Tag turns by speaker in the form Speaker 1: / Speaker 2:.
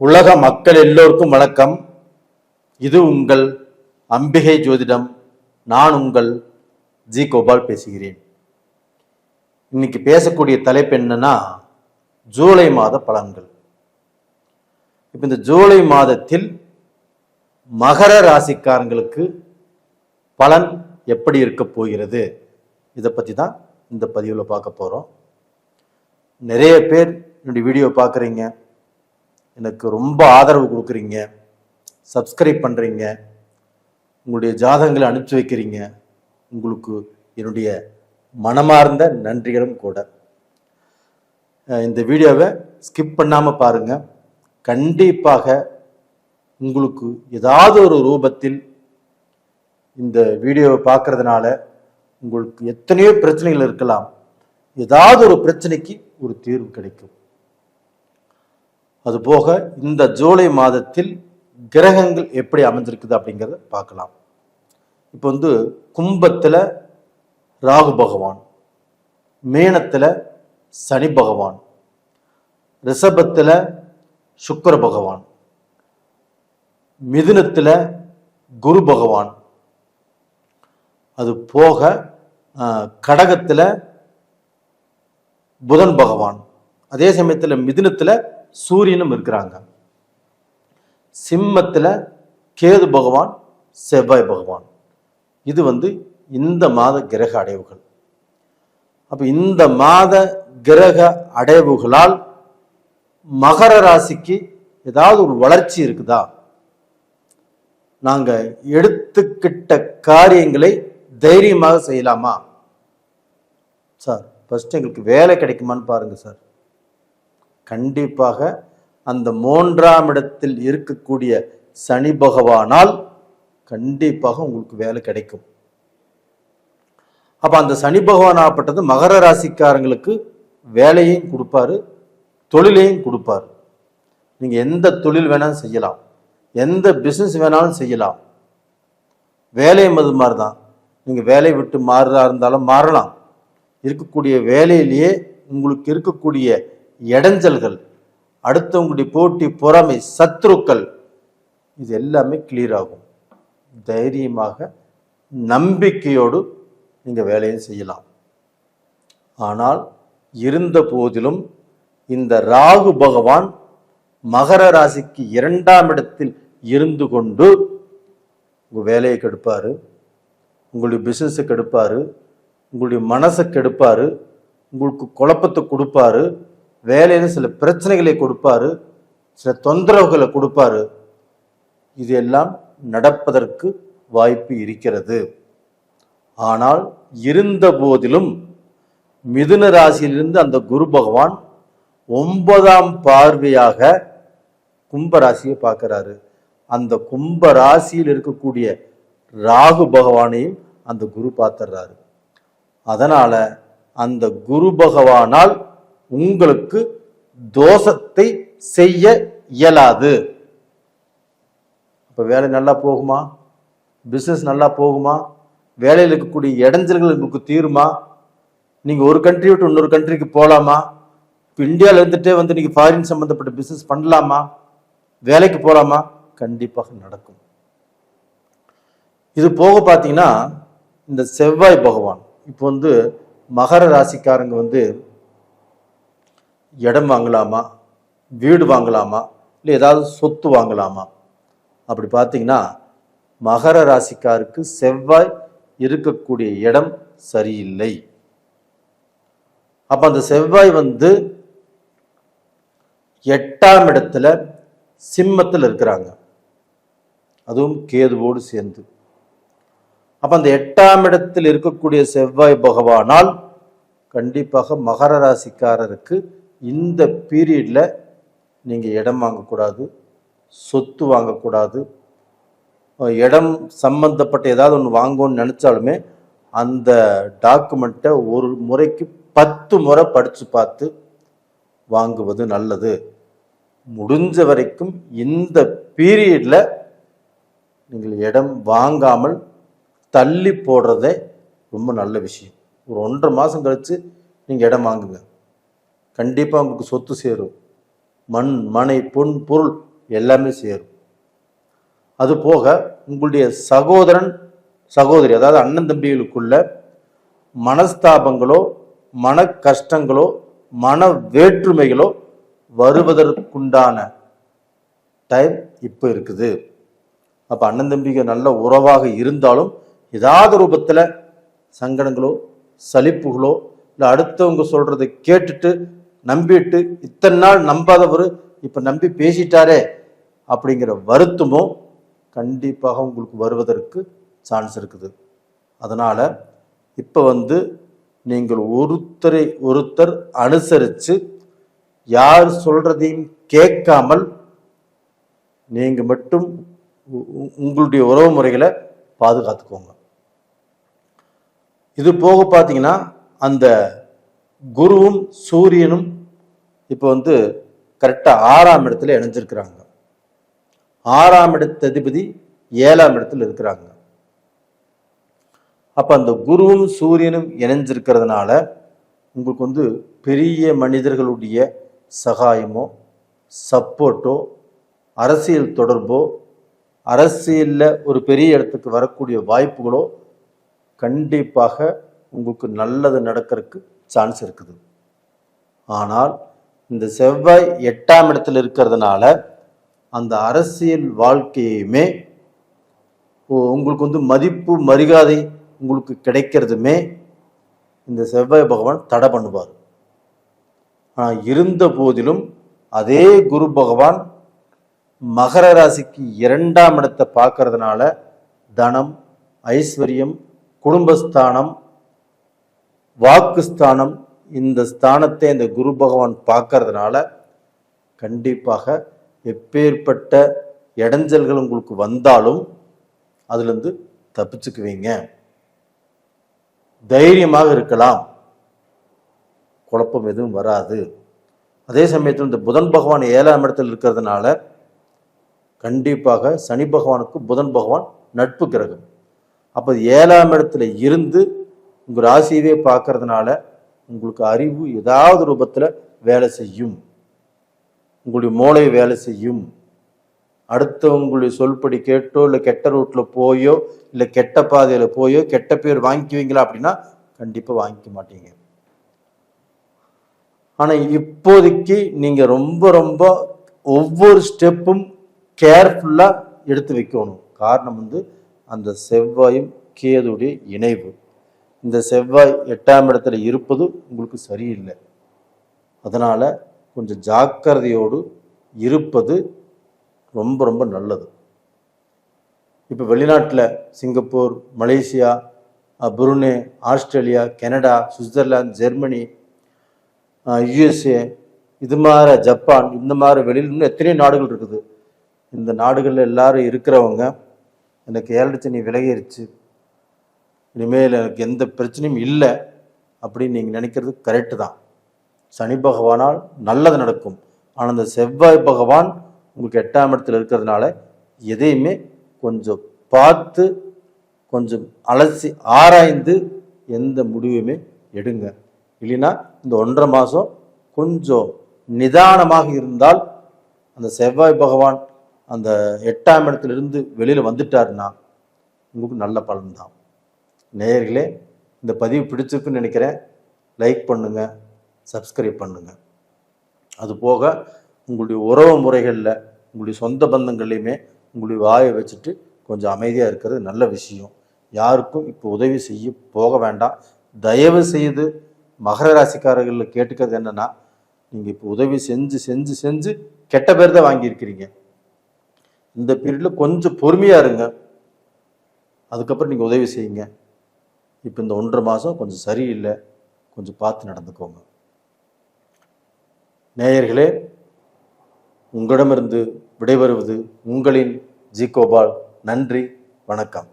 Speaker 1: உலக மக்கள் எல்லோருக்கும் வணக்கம். இது உங்கள் அம்பிகை ஜோதிடம். நான் உங்கள் ஜி கோபால் பேசுகிறேன். இன்னைக்கு பேசக்கூடிய தலைப்பு என்னன்னா ஜூலை மாத பலன்கள். இப்போ இந்த ஜூலை மாதத்தில் மகர ராசிக்காரங்களுக்கு பலன் எப்படி இருக்க போகிறது? இதை பற்றி தான் இந்த பதிவில் பார்க்க போகிறோம் நிறைய பேர் என்னுடைய வீடியோ பார்க்குறீங்க. எனக்கு ரொம்ப ஆதரவு கொடுக்குறீங்க. சப்ஸ்கிரைப் பண்ணுறீங்க உங்களுடைய ஜாதகங்களை அனுப்பிச்சு வைக்கிறீங்க. உங்களுக்கு என்னுடைய மனமார்ந்த நன்றிகளும் கூட. இந்த வீடியோவை ஸ்கிப் பண்ணாமல் பாருங்கள் கண்டிப்பாக உங்களுக்கு ஏதாவது ஒரு ரூபத்தில் இந்த வீடியோவை பார்க்கறதுனால உங்களுக்கு எத்தனையோ பிரச்சனைகள் இருக்கலாம். ஏதாவது ஒரு பிரச்சனைக்கு ஒரு தீர்வு கிடைக்கும். அதுபோக இந்த ஜூலை மாதத்தில் கிரகங்கள் எப்படி அமைஞ்சிருக்குது அப்படிங்கிறத பார்க்கலாம். இப்போ வந்து கும்பத்தில் ராகு பகவான் மீனத்தில் சனி பகவான் ரிஷபத்தில் சுக்கர பகவான் மிதுனத்தில் குரு பகவான். அது போக கடகத்தில் புதன் பகவான். அதே சமயத்தில் மிதுனத்தில் சூரியனும் இருக்கிறாங்க. சிம்மத்தில் கேது பகவான் செவ்வாய் பகவான். இது வந்து இந்த மாத கிரக அடைவுகள். அப்போ இந்த மாத கிரக அடைவுகளால் மகர ராசிக்கு ஏதாவது ஒரு வளர்ச்சி இருக்குதா? நாங்கள் எடுத்துக்கிட்ட காரியங்களை தைரியமாக செய்யலாமா? சார் ஃபஸ்ட்டு எங்களுக்கு வேலை கிடைக்குமான்னு பாருங்கள் சார். கண்டிப்பாக அந்த மூன்றாம் இடத்தில் இருக்கக்கூடிய சனி பகவானால் கண்டிப்பாக உங்களுக்கு வேலை கிடைக்கும். அப்போ அந்த சனி பகவான் ஆப்பட்டது மகர ராசிக்காரங்களுக்கு வேலையும் கொடுப்பாரு தொழிலையும் கொடுப்பாரு. நீங்கள் எந்த தொழில் வேணாலும் செய்யலாம். எந்த பிஸ்னஸ் வேணாலும் செய்யலாம். வேலையும் அது மாதிரி தான் நீங்கள் வேலையை விட்டு மாறுறா இருந்தாலும் மாறலாம். இருக்கக்கூடிய வேலையிலேயே உங்களுக்கு இருக்கக்கூடிய இடைஞ்சல்கள் அடுத்தவங்களுடைய போட்டி பொறாமை சத்ருக்கள் இது எல்லாமே கிளியர் ஆகும். தைரியமாக நம்பிக்கையோடு நீங்கள் வேலையும் செய்யலாம். ஆனால் இருந்த போதிலும் இந்த ராகு பகவான் மகர ராசிக்கு இரண்டாம் இடத்தில் இருந்து கொண்டு உங்கள் வேலையை கெடுப்பார் உங்களுடைய பிஸ்னஸை கெடுப்பார் உங்களுடைய மனசை கெடுப்பார் உங்களுக்கு குழப்பத்தை கொடுப்பாரு வேலையில் சில பிரச்சனைகளை கொடுப்பாரு சில தொந்தரவுகளை கொடுப்பாரு. இது எல்லாம் நடப்பதற்கு வாய்ப்பு இருக்கிறது. ஆனால் இருந்த போதிலும் மிதுன ராசியிலிருந்து அந்த குரு பகவான் ஒன்பதாம் பார்வையாக கும்பராசியை பார்க்கிறாரு. அந்த கும்ப ராசியில் இருக்கக்கூடிய ராகு பகவானையும் அந்த குரு பார்த்துடுறாரு அதனால அந்த குரு பகவானால் உங்களுக்கு தோஷத்தை செய்ய இயலாது. இப்போ வேலை நல்லா போகுமா? பிசினஸ் நல்லா போகுமா? வேலையில் இருக்கக்கூடிய இடைஞ்சல்கள் உங்களுக்கு தீருமா? நீங்கள் ஒரு கண்ட்ரி விட்டு இன்னொரு கண்ட்ரிக்கு போகலாமா இப்போ இந்தியாவில் இருந்துகிட்டே வந்து நீங்கள் ஃபாரின் சம்மந்தப்பட்ட பிஸ்னஸ் பண்ணலாமா? வேலைக்கு போகலாமா கண்டிப்பாக நடக்கும். இது போக பார்த்தீங்கன்னா இந்த செவ்வாய் பகவான் இப்போ வந்து மகர ராசிக்காரங்க வந்து இடம் வாங்கலாமா? வீடு வாங்கலாமா? இல்லை ஏதாவது சொத்து வாங்கலாமா? அப்படி பார்த்தீங்கன்னா மகர ராசிக்காருக்கு செவ்வாய் இருக்கக்கூடிய இடம் சரியில்லை. அப்போ அந்த செவ்வாய் வந்து எட்டாம் இடத்துல சிம்மத்தில் இருக்கிறாங்க. அதுவும் கேதுவோடு சேர்ந்து. அப்போ அந்த எட்டாம் இடத்தில் இருக்கக்கூடிய செவ்வாய் பகவானால் கண்டிப்பாக மகர ராசிக்காரருக்கு இந்த பீரியடில் நீங்கள் இடம் வாங்கக்கூடாது சொத்து வாங்கக்கூடாது இடம் சம்பந்தப்பட்ட ஏதாவது ஒன்று வாங்கணும்னு நினச்சாலுமே அந்த டாக்குமெண்ட்டை ஒரு முறைக்கு பத்து முறை படித்து பார்த்து வாங்குவது நல்லது. முடிஞ்ச வரைக்கும் இந்த பீரியடில் நீங்கள் இடம் வாங்காமல் தள்ளி போடுறதே ரொம்ப நல்ல விஷயம். ஒரு ஒன்றரை மாதம் கழித்து நீங்கள் இடம் வாங்குங்க. கண்டிப்பாக உங்களுக்கு சொத்து சேரும். மண் மனை பொன் பொருள் எல்லாமே சேரும். அது போக உங்களுடைய சகோதரன் சகோதரி அதாவது அண்ணன் தம்பிகளுக்குள்ள மனஸ்தாபங்களோ மன கஷ்டங்களோ மன வேற்றுமைகளோ வருவதற்குண்டான டைம் இப்போ இருக்குது. அப்போ அண்ணன் தம்பிகள் நல்ல உறவாக இருந்தாலும் ஏதாவது ரூபத்தில் சங்கடங்களோ சலிப்புகளோ இல்லை அடுத்தவங்க சொல்கிறத கேட்டுட்டு நம்பிட்டு இத்தனை நாள் நம்பாதவர் இப்போ நம்பி பேசிட்டாரே அப்படிங்கிற வருத்தமும் கண்டிப்பாக உங்களுக்கு வருவதற்கு சான்ஸ் இருக்குது. அதனால் இப்போ வந்து நீங்கள் ஒருத்தரை ஒருத்தர் அனுசரித்து யார் சொல்றதையும் கேட்காமல் நீங்கள் மட்டும் உ- உ- உங்களுடைய உறவு முறைகளை பாதுகாத்துக்கோங்க. இது போக பார்த்தீங்கன்னா அந்த குருவும் சூரியனும் இப்போ வந்து கரெக்டாக ஆறாம் இடத்துல இணைஞ்சிருக்கிறாங்க. ஆறாம் இடத்து அதிபதி ஏழாம் இடத்துல இருக்கிறாங்க. அப்போ அந்த குருவும் சூரியனும் இணைஞ்சிருக்கிறதுனால உங்களுக்கு வந்து பெரிய மனிதர்களுடைய சகாயமோ சப்போர்ட்டோ அரசியல் தொடர்போ அரசியலில் ஒரு பெரிய இடத்துக்கு வரக்கூடிய வாய்ப்புகளோ கண்டிப்பாக உங்களுக்கு நல்லது நடக்கிறதுக்கு சான்ஸ் இருக்குது. ஆனால் இந்த செவ்வாய் எட்டாம் இடத்துல இருக்கிறதுனால அந்த அரசியல் வாழ்க்கையுமே உங்களுக்கு வந்து மதிப்பு மரியாதை உங்களுக்கு கிடைக்கிறதுமே இந்த செவ்வாய் பகவான் தடை பண்ணுவார். ஆனால் இருந்த போதிலும் அதே குரு பகவான் மகர ராசிக்கு இரண்டாம் இடத்தை பார்க்கறதுனால தனம் ஐஸ்வர்யம் குடும்பஸ்தானம் வாக்குஸ்தானம் இந்த ஸ்தானத்தை இந்த குரு பகவான் பார்க்கறதுனால கண்டிப்பாக எப்பேற்பட்ட இடைஞ்சல்கள் உங்களுக்கு வந்தாலும் அதுலேருந்து தப்பிச்சுக்குவீங்க. தைரியமாக இருக்கலாம். குழப்பம் எதுவும் வராது. அதே சமயத்தில் இந்த புதன் பகவான் ஏழாம் இடத்தில் இருக்கிறதுனால கண்டிப்பாக சனி பகவானுக்கு புதன் பகவான் நட்பு கிரகம். அப்போ ஏழாம் இடத்துல இருந்து உங்கள் ராசியவே பார்க்கறதுனால உங்களுக்கு அறிவு ஏதாவது ரூபத்தில் வேலை செய்யும். உங்களுடைய மூளை வேலை செய்யும். அடுத்தவங்களுடைய சொல்படி கேட்டோ இல்லை கெட்ட ரூட்டில் போயோ இல்லை கெட்ட பாதையில் போயோ கெட்ட பேர் வாங்கிக்குவீங்களா அப்படின்னா கண்டிப்பாக வாங்கிக்க மாட்டீங்க. ஆனால் இப்போதைக்கு நீங்கள் ரொம்ப ரொம்ப ஒவ்வொரு ஸ்டெப்பும் கேர்ஃபுல்லாக எடுத்து வைக்கணும். காரணம் வந்து அந்த செவ்வாயும் கேதுடைய இணைவு. இந்த செவ்வாய் எட்டாம் இடத்துல இருப்பது உங்களுக்கு சரியில்லை. அதனால் கொஞ்சம் ஜாக்கிரதையோடு இருப்பது ரொம்ப ரொம்ப நல்லது. இப்போ வெளிநாட்டில் Singapore Malaysia Brunei Australia Canada Switzerland Germany USA இது மாதிரி ஜப்பான் இந்த மாதிரி வெளியில் இன்னும் எத்தனையோ நாடுகள் இருக்குது. இந்த நாடுகளில் எல்லாரும் இருக்கிறவங்க எனக்கு ஏழரை சனி விலகிருச்சு இனிமேல் எனக்கு எந்த பிரச்சனையும் இல்லை அப்படின்னு நீங்கள் நினைக்கிறது கரெக்டு தான். சனி பகவானால் நல்லது நடக்கும். ஆனால் அந்த செவ்வாய் பகவான் உங்களுக்கு எட்டாம் இடத்துல இருக்கிறதுனால எதையுமே கொஞ்சம் பார்த்து கொஞ்சம் அலசி ஆராய்ந்து எந்த முடிவுமே எடுங்க. இல்லைன்னா இந்த ஒன்றரை மாதம் கொஞ்சம் நிதானமாக இருந்தால் அந்த செவ்வாய் பகவான் அந்த எட்டாம் இடத்துலேருந்து வெளியில் வந்துட்டாருன்னா உங்களுக்கு நல்ல பலன்தான் நேயர்களே இந்த பதிவு பிடிச்சிருக்குன்னு நினைக்கிறேன். லைக் பண்ணுங்கள் சப்ஸ்கிரைப் பண்ணுங்கள் அது போக உங்களுடைய உறவு முறைகளில் உங்களுடைய சொந்த பந்தங்கள்லையுமே உங்களுடைய வாயை வச்சுட்டு கொஞ்சம் அமைதியாக இருக்கிறது நல்ல விஷயம். யாருக்கும் இப்போ உதவி செய்ய போக வேண்டாம். தயவு செய்து மகர ராசிக்காரர்களில் கேட்டுக்கிறது என்னென்னா நீங்கள் இப்போ உதவி செஞ்சு செஞ்சு செஞ்சு கெட்ட பேர் தான் வாங்கியிருக்கிறீங்க. இந்த பீரியடில் கொஞ்சம் பொறுமையாக இருங்க. அதுக்கப்புறம் நீங்கள் உதவி செய்யுங்க. இப்போ இந்த ஒன்றரை மாதம் கொஞ்சம் சரியில்லை. கொஞ்சம் பார்த்து நடந்துக்கோங்க. நேயர்களே உங்களிடமிருந்து விடைபெறுவது உங்களின் ஜி கோபால். நன்றி வணக்கம்.